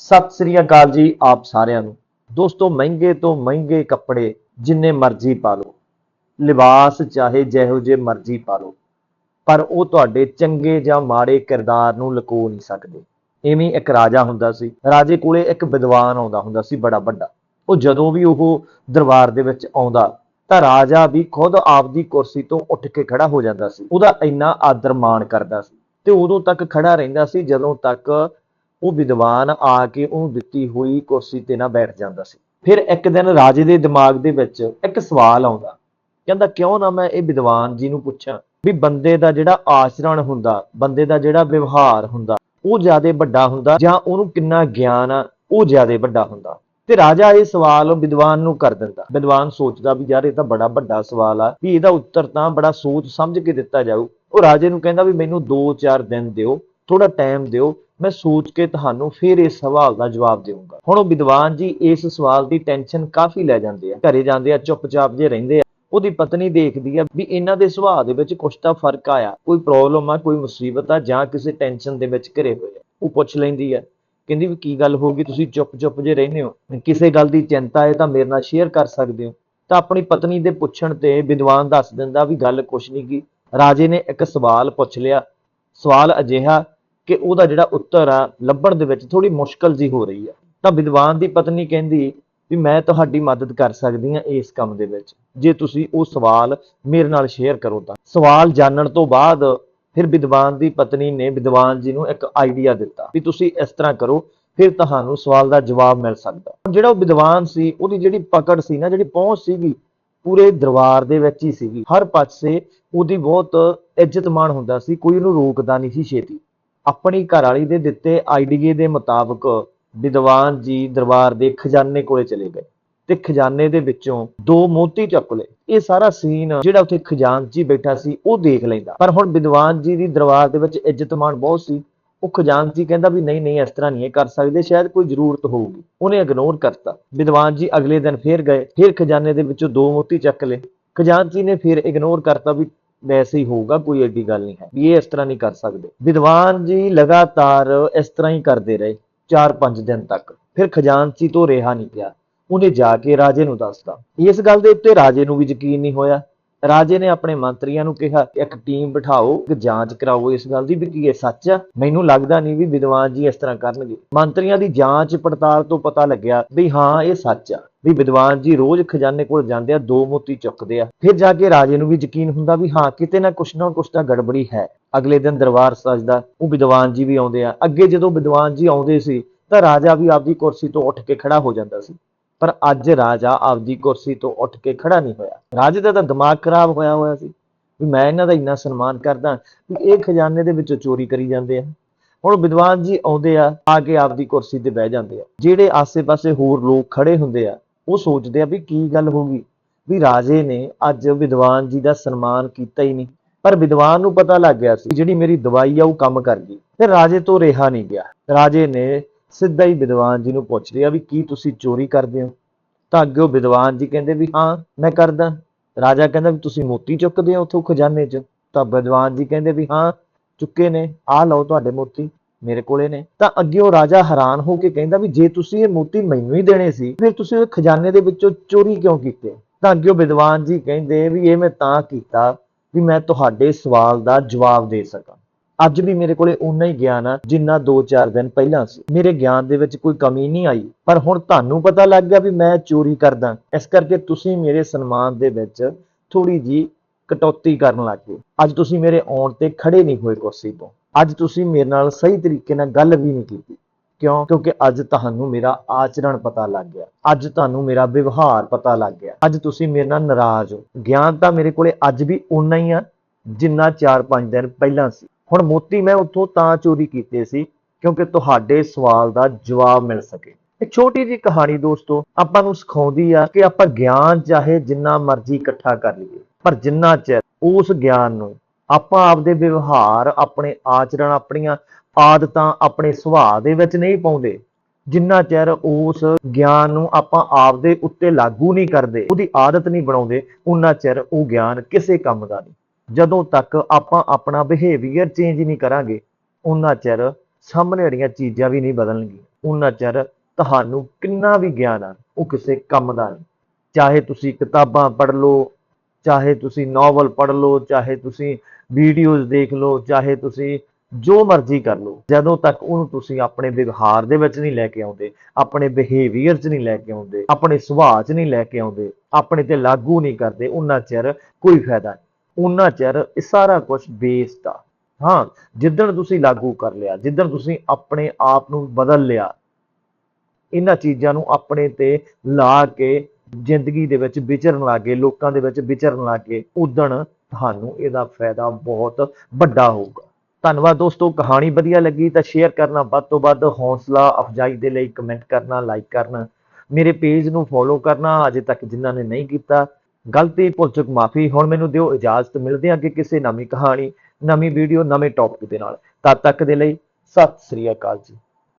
ਸਤਿ ਸ੍ਰੀ ਅਕਾਲ ਜੀ ਆਪ ਸਾਰਿਆਂ ਨੂੰ। ਦੋਸਤੋ, ਮਹਿੰਗੇ ਤੋਂ ਮਹਿੰਗੇ ਕੱਪੜੇ ਜਿੰਨੇ ਮਰਜ਼ੀ ਪਾ ਲਓ। ਲਿਬਾਸ ਚਾਹੇ ਜਿਹੋ ਜੇ ਮਰਜ਼ੀ ਪਾ ਲਓ। ਪਰ ਉਹ ਤੁਹਾਡੇ ਚੰਗੇ ਜਾਂ ਮਾੜੇ ਕਿਰਦਾਰ ਨੂੰ ਲੁਕੋ ਨਹੀਂ ਸਕਦੇ। ਐਵੇਂ ਇੱਕ ਰਾਜਾ ਹੁੰਦਾ ਸੀ। ਰਾਜੇ ਕੋਲੇ ਇੱਕ ਵਿਦਵਾਨ ਆਉਂਦਾ ਹੁੰਦਾ ਸੀ, ਬੜਾ ਵੱਡਾ। ਉਹ ਜਦੋਂ ਵੀ ਉਹ ਦਰਬਾਰ ਦੇ ਵਿੱਚ ਆਉਂਦਾ, ਤਾਂ ਰਾਜਾ ਵੀ ਖੁਦ ਆਪਦੀ ਕੁਰਸੀ ਤੋਂ ਉੱਠ ਕੇ ਖੜਾ ਹੋ ਜਾਂਦਾ ਸੀ। ਉਹਦਾ ਇੰਨਾ ਆਦਰ ਮਾਣ ਕਰਦਾ ਸੀ। ਤੇ ਉਦੋਂ ਤੱਕ ਖੜਾ ਰਹਿੰਦਾ ਸੀ, ਜਦੋਂ ਤੱਕ ਉਹ ਵਿਦਵਾਨ ਆ ਕੇ ਉਹਨੂੰ ਦਿੱਤੀ ਹੋਈ ਕੁਰਸੀ ਤੇ ਨਾ ਬੈਠ ਜਾਂਦਾ ਸੀ। ਫਿਰ ਇੱਕ ਦਿਨ ਰਾਜੇ ਦੇ ਦਿਮਾਗ ਦੇ ਵਿੱਚ ਇੱਕ ਸਵਾਲ ਆਉਂਦਾ, ਕਹਿੰਦਾ, ਕਿਉਂ ਨਾ ਮੈਂ ਇਹ ਵਿਦਵਾਨ ਜੀ ਨੂੰ ਪੁੱਛਾਂ ਵੀ ਬੰਦੇ ਦਾ ਜਿਹੜਾ ਆਚਰਣ ਹੁੰਦਾ, ਬੰਦੇ ਦਾ ਜਿਹੜਾ ਵਿਵਹਾਰ ਹੁੰਦਾ, ਉਹ ਜ਼ਿਆਦਾ ਵੱਡਾ ਹੁੰਦਾ ਜਾਂ ਉਹਨੂੰ ਕਿੰਨਾ ਗਿਆਨ ਆ, ਉਹ ਜ਼ਿਆਦਾ ਵੱਡਾ ਹੁੰਦਾ? ਤੇ ਰਾਜਾ ਇਹ ਸਵਾਲ ਵਿਦਵਾਨ ਨੂੰ ਕਰ ਦਿੰਦਾ। ਵਿਦਵਾਨ ਸੋਚਦਾ ਵੀ, ਯਾਰ, ਇਹ ਤਾਂ ਬੜਾ ਵੱਡਾ ਸਵਾਲ ਆ ਵੀ ਇਹਦਾ ਉੱਤਰ ਤਾਂ ਬੜਾ ਸੋਚ ਸਮਝ ਕੇ ਦਿੱਤਾ ਜਾਊ। ਉਹ ਰਾਜੇ ਨੂੰ ਕਹਿੰਦਾ ਵੀ, ਮੈਨੂੰ 2-4 ਦਿਨ ਦਿਓ ਥੋੜਾ ਟਾਈਮ ਦਿਓ ਮੈਂ ਸੋਚ ਕੇ ਤੁਹਾਨੂੰ ਫਿਰ ਇਸ ਸਵਾਲ ਦਾ ਜਵਾਬ ਦੇਵਾਂਗਾ ਹੁਣ ਉਹ ਵਿਦਵਾਨ ਜੀ ਇਸ ਸਵਾਲ ਦੀ ਟੈਨਸ਼ਨ ਕਾਫੀ ਲੈ ਜਾਂਦੇ ਆ। ਘਰੇ ਜਾਂਦੇ ਆ, ਚੁੱਪਚਾਪ ਜੇ ਰਹਿੰਦੇ ਆ। ਉਹਦੀ ਪਤਨੀ ਦੇਖਦੀ ਆ ਵੀ ਇਹਨਾਂ ਦੇ ਸੁਭਾਅ ਦੇ ਵਿੱਚ ਕੁਛ ਤਾਂ ਫ਼ਰਕ ਆਇਆ। ਕੋਈ ਪ੍ਰੋਬਲਮ ਆ, ਕੋਈ ਮੁਸੀਬਤ ਆ ਜਾਂ ਕਿਸੇ ਟੈਨਸ਼ਨ ਦੇ ਵਿੱਚ ਘਰੇ ਹੋਏ ਆ। ਉਹ ਪੁੱਛ ਲੈਂਦੀ ਆ, ਕਹਿੰਦੀ ਵੀ ਕੀ ਗੱਲ ਹੋ ਗਈ? ਤੁਸੀਂ ਚੁੱਪ-ਚੁੱਪ ਜੇ ਰਹਿੰਦੇ ਹੋ। ਕਿਸੇ ਗੱਲ ਦੀ ਚਿੰਤਾ ਹੈ ਤਾਂ ਮੇਰੇ ਨਾਲ ਸ਼ੇਅਰ ਕਰ ਸਕਦੇ ਹੋ। ਤਾਂ ਆਪਣੀ ਪਤਨੀ ਦੇ ਪੁੱਛਣ ਤੇ ਵਿਦਵਾਨ ਦੱਸ ਦਿੰਦਾ ਵੀ ਗੱਲ ਕੁਛ ਨਹੀਂ ਗੀ ਰਾਜੇ ਨੇ ਇੱਕ ਸਵਾਲ ਪੁੱਛ ਲਿਆ। ਸਵਾਲ ਅਜਿਹਾ ਕਿ ਉਹਦਾ ਜਿਹੜਾ ਉੱਤਰ ਆ, ਲੱਭਣ ਦੇ ਵਿੱਚ ਥੋੜੀ ਮੁਸ਼ਕਲ ਜੀ ਹੋ ਰਹੀ ਆ। ਤਾਂ ਵਿਦਵਾਨ ਦੀ ਪਤਨੀ ਕਹਿੰਦੀ ਵੀ ਮੈਂ ਤੁਹਾਡੀ ਮਦਦ ਕਰ ਸਕਦੀ ਹਾਂ ਇਸ ਕੰਮ ਦੇ ਵਿੱਚ। ਜੇ ਤੁਸੀਂ ਉਹ ਸਵਾਲ ਮੇਰੇ ਨਾਲ ਸ਼ੇਅਰ ਕਰੋ ਤਾਂ। ਸਵਾਲ ਜਾਣਨ ਤੋਂ ਬਾਅਦ ਫਿਰ ਵਿਦਵਾਨ ਦੀ ਪਤਨੀ ਨੇ ਵਿਦਵਾਨ ਜੀ ਨੂੰ ਇੱਕ ਆਈਡੀਆ ਦਿੱਤਾ ਵੀ ਤੁਸੀਂ ਇਸ ਤਰ੍ਹਾਂ ਕਰੋ, ਫਿਰ ਤੁਹਾਨੂੰ ਸਵਾਲ ਦਾ ਜਵਾਬ ਮਿਲ ਸਕਦਾ। ਹੁਣ ਜਿਹੜਾ ਉਹ ਵਿਦਵਾਨ ਸੀ, ਉਹਦੀ ਜਿਹੜੀ ਪਕੜ ਸੀ ਨਾ, ਜਿਹੜੀ ਪਹੁੰਚ ਸੀਗੀ, ਪੂਰੇ ਦਰਬਾਰ ਦੇ ਵਿੱਚ ਹੀ ਸੀਗੀ। ਹਰ ਪਾਸੇ ਉਹਦੀ ਬਹੁਤ ਇੱਜ਼ਤ ਮਾਣ ਹੁੰਦਾ ਸੀ, ਕੋਈ ਉਹਨੂੰ ਰੋਕਦਾ ਨਹੀਂ ਸੀ ਛੇਤੀ। ਆਪਣੀ ਘਰਵਾਲੀ ਦੇ ਦਿੱਤੇ ਆਈਡੀਏ ਦੇ ਮੁਤਾਬਕ ਵਿਦਵਾਨ ਜੀ ਦਰਬਾਰ ਦੇ ਖਜ਼ਾਨੇ ਕੋਲੇ ਚਲੇ ਗਏ ਤੇ ਖਜ਼ਾਨੇ ਦੇ ਵਿੱਚੋਂ ਦੋ ਮੋਤੀ ਚੱਕ ਲਏ। ਇਹ ਸਾਰਾ ਸੀਨ ਜਿਹੜਾ ਉੱਥੇ ਖਜ਼ਾਨਚੀ ਬੈਠਾ ਸੀ, ਉਹ ਦੇਖ ਲੈਂਦਾ। ਪਰ ਹੁਣ ਵਿਦਵਾਨ ਜੀ ਦੀ ਦਰਬਾਰ ਦੇ ਵਿੱਚ ਇੱਜ਼ਤ ਮਾਣ ਬਹੁਤ ਸੀ। ਉਹ ਖਜ਼ਾਨਚੀ ਕਹਿੰਦਾ ਵੀ ਨਹੀਂ ਨਹੀਂ, ਇਸ ਤਰ੍ਹਾਂ ਨਹੀਂ ਇਹ ਕਰ ਸਕਦੇ, ਸ਼ਾਇਦ ਕੋਈ ਜ਼ਰੂਰਤ ਹੋਊਗੀ। ਉਹਨੇ ਇਗਨੋਰ ਕਰਤਾ। ਵਿਦਵਾਨ ਜੀ ਅਗਲੇ ਦਿਨ ਫੇਰ ਗਏ, ਫਿਰ ਖਜ਼ਾਨੇ ਦੇ ਵਿੱਚੋਂ ਦੋ ਮੋਤੀ ਚੱਕ ਲਏ। ਖਜ਼ਾਨਚੀ ਨੇ ਫਿਰ ਇਗਨੋਰ ਕਰਤਾ ਵੀ ਵੈਸੇ ਹੀ ਹੋਊਗਾ, ਕੋਈ ਐਡੀ ਗੱਲ ਨਹੀਂ ਹੈ, ਵੀ ਇਹ ਇਸ ਤਰ੍ਹਾਂ ਨਹੀਂ ਕਰ ਸਕਦੇ। ਵਿਦਵਾਨ ਜੀ ਲਗਾਤਾਰ ਇਸ ਤਰ੍ਹਾਂ ਹੀ ਕਰਦੇ ਰਹੇ 4-5 ਦਿਨ ਤੱਕ। ਫਿਰ ਖਜ਼ਾਨਚੀ ਤੋਂ ਰਿਹਾ ਨਹੀਂ ਪਿਆ। ਉਹਨੇ ਜਾ ਕੇ ਰਾਜੇ ਨੂੰ ਦੱਸਤਾ। ਇਸ ਗੱਲ ਦੇ ਉੱਤੇ ਰਾਜੇ ਨੂੰ ਵੀ ਯਕੀਨ ਨਹੀਂ ਹੋਇਆ। ਰਾਜੇ ਨੇ ਆਪਣੇ ਮੰਤਰੀਆਂ ਨੂੰ ਕਿਹਾ ਕਿ ਇੱਕ ਟੀਮ ਬਿਠਾਓ ਕਿ ਜਾਂਚ ਕਰਾਓ ਇਸ ਗੱਲ ਦੀ ਵੀ ਕੀ ਇਹ ਸੱਚ ਆ? ਮੈਨੂੰ ਲੱਗਦਾ ਨਹੀਂ ਵੀ ਵਿਦਵਾਨ ਜੀ ਇਸ ਤਰ੍ਹਾਂ ਕਰਨਗੇ। ਮੰਤਰੀਆਂ ਦੀ ਜਾਂਚ ਪੜਤਾਲ ਤੋਂ ਪਤਾ ਲੱਗਿਆ ਵੀ ਹਾਂ, ਇਹ ਸੱਚ ਆ, ਵੀ ਵਿਦਵਾਨ ਜੀ ਰੋਜ਼ ਖਜ਼ਾਨੇ ਕੋਲ ਜਾਂਦੇ ਆ, ਦੋ ਮੋਤੀ ਚੁੱਕਦੇ ਆ। ਫਿਰ ਜਾ ਕੇ ਰਾਜੇ ਨੂੰ ਵੀ ਯਕੀਨ ਹੁੰਦਾ ਵੀ ਹਾਂ, ਕਿਤੇ ਨਾ ਕੁਛ ਨਾ ਕੁਛ ਤਾਂ ਗੜਬੜੀ ਹੈ। ਅਗਲੇ ਦਿਨ ਦਰਬਾਰ ਸਜਦਾ ਉਹ ਵਿਦਵਾਨ ਜੀ ਵੀ ਆਉਂਦੇ ਆ। ਅੱਗੇ ਜਦੋਂ ਵਿਦਵਾਨ ਜੀ ਆਉਂਦੇ ਸੀ, ਤਾਂ ਰਾਜਾ ਵੀ ਆਪਦੀ ਕੁਰਸੀ ਤੋਂ ਉੱਠ ਕੇ ਖੜਾ ਹੋ ਜਾਂਦਾ ਸੀ। ਪਰ ਅੱਜ ਰਾਜਾ ਆਪਦੀ ਕੁਰਸੀ ਤੋਂ ਉੱਠ ਕੇ ਖੜਾ ਨਹੀਂ ਹੋਇਆ। ਰਾਜੇ ਦਾ ਤਾਂ ਦਿਮਾਗ ਖਰਾਬ ਹੋਇਆ ਹੋਇਆ ਸੀ ਵੀ ਮੈਂ ਇਹਨਾਂ ਦਾ ਇੰਨਾ ਸਨਮਾਨ ਕਰਦਾ ਵੀ ਇਹ ਖਜ਼ਾਨੇ ਦੇ ਵਿੱਚੋਂ ਚੋਰੀ ਕਰੀ ਜਾਂਦੇ ਆ। ਹੁਣ ਵਿਦਵਾਨ ਜੀ ਆਉਂਦੇ ਆ ਆ ਕੇ ਆਪਦੀ ਕੁਰਸੀ ਤੇ ਬਹਿ ਜਾਂਦੇ ਆ। ਜਿਹੜੇ ਆਸੇ-ਪਾਸੇ ਹੋਰ ਲੋਕ ਖੜੇ ਹੁੰਦੇ ਆ, ਉਹ ਸੋਚਦੇ ਆ ਵੀ ਕੀ ਗੱਲ ਹੋ ਗਈ? ਵੀ ਰਾਜੇ ਨੇ ਅੱਜ ਵਿਦਵਾਨ ਜੀ ਦਾ ਸਨਮਾਨ ਕੀਤਾ ਹੀ ਨਹੀਂ। ਪਰ ਵਿਦਵਾਨ ਨੂੰ ਪਤਾ ਲੱਗ ਗਿਆ ਸੀ ਜਿਹੜੀ ਮੇਰੀ ਦਵਾਈ ਆ, ਉਹ ਕੰਮ ਕਰ ਗਈ। ਤੇ ਰਾਜੇ ਤੋਂ ਰਿਹਾ ਨਹੀਂ ਗਿਆ। ਰਾਜੇ ਨੇ ਸਿੱਧਾ ਹੀ ਵਿਦਵਾਨ ਜੀ ਨੂੰ ਪੁੱਛ ਰਿਹਾ ਵੀ ਕੀ ਤੁਸੀਂ ਚੋਰੀ ਕਰਦੇ ਹੋ? ਤਾਂ ਅੱਗੇ ਉਹ ਵਿਦਵਾਨ ਜੀ ਕਹਿੰਦੇ ਵੀ ਹਾਂ, ਮੈਂ ਕਰਦਾ। ਰਾਜਾ ਕਹਿੰਦਾ ਵੀ ਤੁਸੀਂ ਮੋਤੀ ਚੁੱਕਦੇ ਹੋ ਉੱਥੋਂ ਖਜ਼ਾਨੇ 'ਚ। ਤਾਂ ਵਿਦਵਾਨ ਜੀ ਕਹਿੰਦੇ ਵੀ ਹਾਂ, ਚੁੱਕੇ ਨੇ ਆ ਲਓ ਤੁਹਾਡੇ ਮੋਤੀ, ਮੇਰੇ ਕੋਲੇ ਨੇ। ਤਾਂ ਅੱਗੇ ਉਹ ਰਾਜਾ ਹੈਰਾਨ ਹੋ ਕੇ ਕਹਿੰਦਾ ਵੀ ਜੇ ਤੁਸੀਂ ਇਹ ਮੋਤੀ ਮੈਨੂੰ ਹੀ ਦੇਣੇ ਸੀ, ਫਿਰ ਤੁਸੀਂ ਉਹ ਖਜ਼ਾਨੇ ਦੇ ਵਿੱਚੋਂ ਚੋਰੀ ਕਿਉਂ ਕੀਤੇ? ਤਾਂ ਅੱਗੇ ਉਹ ਵਿਦਵਾਨ ਜੀ ਕਹਿੰਦੇ ਵੀ ਇਹ ਮੈਂ ਤਾਂ ਕੀਤਾ ਵੀ ਮੈਂ ਤੁਹਾਡੇ ਸਵਾਲ ਦਾ ਜਵਾਬ ਦੇ ਸਕਾਂ। ਅੱਜ ਵੀ ਮੇਰੇ ਕੋਲੇ ਉਨਾ ਹੀ ਗਿਆਨ ਆ, ਜਿੰਨਾ 2-4 ਦਿਨ ਪਹਿਲਾਂ ਸੀ। ਮੇਰੇ ਗਿਆਨ ਦੇ ਵਿੱਚ ਕੋਈ ਕਮੀ ਨਹੀਂ ਆਈ, ਪਰ ਹੁਣ ਤੁਹਾਨੂੰ ਪਤਾ ਲੱਗ ਗਿਆ ਵੀ ਮੈਂ ਚੋਰੀ ਕਰਦਾ। ਇਸ ਕਰਕੇ ਤੁਸੀਂ ਮੇਰੇ ਸਨਮਾਨ ਦੇ ਵਿੱਚ ਥੋੜੀ ਜੀ ਕਟੌਤੀ ਕਰਨ ਲੱਗ ਗਏ। ਅੱਜ ਤੁਸੀਂ ਮੇਰੇ ਆਉਣ ਤੇ ਖੜੇ ਨਹੀਂ ਹੋਏ ਕੁਰਸੀ ਤੋਂ। ਅੱਜ ਤੁਸੀਂ ਮੇਰੇ ਨਾਲ ਸਹੀ ਤਰੀਕੇ ਨਾਲ ਗੱਲ ਵੀ ਨਹੀਂ ਕੀਤੀ। ਕਿਉਂ? ਕਿਉਂਕਿ ਅੱਜ ਤੁਹਾਨੂੰ ਮੇਰਾ ਆਚਰਣ ਪਤਾ ਲੱਗ ਗਿਆ। ਅੱਜ ਤੁਹਾਨੂੰ ਮੇਰਾ ਵਿਵਹਾਰ ਪਤਾ ਲੱਗ ਗਿਆ। ਅੱਜ ਤੁਸੀਂ ਮੇਰੇ ਨਾਲ ਨਾਰਾਜ਼ ਹੋ। ਗਿਆਨ ਤਾਂ ਮੇਰੇ ਕੋਲੇ ਅੱਜ ਵੀ ਉਨਾ ਹੀ ਆ, ਜਿੰਨਾ 4-5 ਦਿਨ ਪਹਿਲਾਂ ਸੀ। ਹੁਣ ਮੋਤੀ, ਮੈਂ ਉੱਥੋਂ ਤਾਂ ਚੋਰੀ ਕੀਤੇ ਸੀ ਕਿਉਂਕਿ ਤੁਹਾਡੇ ਸਵਾਲ ਦਾ ਜਵਾਬ ਮਿਲ ਸਕੇ। ਇੱਕ ਛੋਟੀ ਜਿਹੀ ਕਹਾਣੀ ਦੋਸਤੋ, ਆਪਾਂ ਨੂੰ ਸਿਖਾਉਂਦੀ ਆ ਕਿ ਆਪਾਂ ਗਿਆਨ ਚਾਹੇ ਜਿੰਨਾ ਮਰਜ਼ੀ ਇਕੱਠਾ ਕਰ ਲਈਏ, ਪਰ ਜਿੰਨਾ ਚਿਰ ਉਸ ਗਿਆਨ ਨੂੰ ਆਪਾਂ ਆਪਦੇ ਵਿਵਹਾਰ, ਆਪਣੇ ਆਚਰਣ, ਆਪਣੀਆਂ ਆਦਤਾਂ, ਆਪਣੇ ਸੁਭਾਅ ਦੇ ਵਿੱਚ ਨਹੀਂ ਪਾਉਂਦੇ, ਜਿੰਨਾ ਚਿਰ ਉਸ ਗਿਆਨ ਨੂੰ ਆਪਾਂ ਆਪਦੇ ਉੱਤੇ ਲਾਗੂ ਨਹੀਂ ਕਰਦੇ, ਉਹਦੀ ਆਦਤ ਨਹੀਂ ਬਣਾਉਂਦੇ, ਉਨਾ ਚਿਰ ਉਹ ਗਿਆਨ ਕਿਸੇ ਕੰਮ ਦਾ ਨਹੀਂ। ਜਦੋਂ ਤੱਕ ਆਪਾਂ ਆਪਣਾ ਬਿਹੇਵੀਅਰ ਚੇਂਜ ਨਹੀਂ ਕਰਾਂਗੇ ਉਹਨਾਂ ਚਿਰ ਸਾਹਮਣੇ ਵਾਲੀਆਂ ਚੀਜ਼ਾਂ ਵੀ ਨਹੀਂ ਬਦਲਣਗੀਆਂ। ਉਹਨਾਂ ਚਿਰ ਤੁਹਾਨੂੰ ਕਿੰਨਾ ਵੀ ਗਿਆਨ ਆ, ਉਹ ਕਿਸੇ ਕੰਮ ਦਾ ਨਹੀਂ। ਚਾਹੇ ਤੁਸੀਂ ਕਿਤਾਬਾਂ ਪੜ੍ਹ ਲਓ, ਚਾਹੇ ਤੁਸੀਂ ਨੋਵਲ ਪੜ੍ਹ ਲਓ, ਚਾਹੇ ਤੁਸੀਂ ਵੀਡੀਓਜ਼ ਦੇਖ ਲਓ, ਚਾਹੇ ਤੁਸੀਂ ਜੋ ਮਰਜ਼ੀ ਕਰ ਲਓ, ਜਦੋਂ ਤੱਕ ਉਹਨੂੰ ਤੁਸੀਂ ਆਪਣੇ ਵਿਵਹਾਰ ਦੇ ਵਿੱਚ ਨਹੀਂ ਲੈ ਕੇ ਆਉਂਦੇ, ਆਪਣੇ ਬਿਹੇਵੀਅਰ 'ਚ ਨਹੀਂ ਲੈ ਕੇ ਆਉਂਦੇ, ਆਪਣੇ ਸੁਭਾਅ 'ਚ ਨਹੀਂ ਲੈ ਕੇ ਆਉਂਦੇ, ਆਪਣੇ ਤੇ ਲਾਗੂ ਨਹੀਂ ਕਰਦੇ ਉਹਨਾਂ ਚਿਰ ਕੋਈ ਫਾਇਦਾ ਨਹੀਂ। ਉਹਨਾਂ ਚਿਰ ਇਹ ਸਾਰਾ ਕੁਝ ਬੇਸਡ ਆ। ਹਾਂ, ਜਿੱਦਣ ਤੁਸੀਂ ਲਾਗੂ ਕਰ ਲਿਆ, ਜਿੱਦਣ ਤੁਸੀਂ ਆਪਣੇ ਆਪ ਨੂੰ ਬਦਲ ਲਿਆ, ਇਹਨਾਂ ਚੀਜ਼ਾਂ ਨੂੰ ਆਪਣੇ ਤੇ ਲਾ ਕੇ ਜ਼ਿੰਦਗੀ ਦੇ ਵਿੱਚ ਵਿਚਰਨ ਲੱਗੇ, ਲੋਕਾਂ ਦੇ ਵਿੱਚ ਵਿਚਰਨ ਲੱਗੇ, ਉਦਣ ਤੁਹਾਨੂੰ ਇਹਦਾ ਫਾਇਦਾ ਬਹੁਤ ਵੱਡਾ ਹੋਊਗਾ। ਧੰਨਵਾਦ ਦੋਸਤੋ, ਕਹਾਣੀ ਵਧੀਆ ਲੱਗੀ ਤਾਂ ਸ਼ੇਅਰ ਕਰਨਾ ਵੱਧ ਤੋਂ ਵੱਧ, ਹੌਸਲਾ, ਅਫਜਾਈ ਦੇ ਲਈ ਕਮੈਂਟ ਕਰਨਾ ਲਾਈਕ ਕਰਨਾ। ਮੇਰੇ ਪੇਜ ਨੂੰ ਫੋਲੋ ਕਰਨਾ, ਅਜੇ ਤੱਕ ਜਿਨ੍ਹਾਂ ਨੇ ਨਹੀਂ ਕੀਤਾ ਗਲਤੀ ਭੁੱਲ ਚੁੱਕ ਮਾਫੀ, ਹੁਣ ਮੈਨੂੰ ਦਿਓ ਇਜਾਜ਼ਤ, ਮਿਲਦੇ ਹਾਂ ਅੱਗੇ ਕਿਸੇ ਨਵੀਂ ਕਹਾਣੀ, ਨਵੀਂ ਵੀਡੀਓ ਨਵੇਂ ਟੌਪਿਕ ਦੇ ਨਾਲ। ਤਦ ਤੱਕ ਦੇ ਲਈ ਸਤਿ ਸ੍ਰੀ ਅਕਾਲ ਜੀ।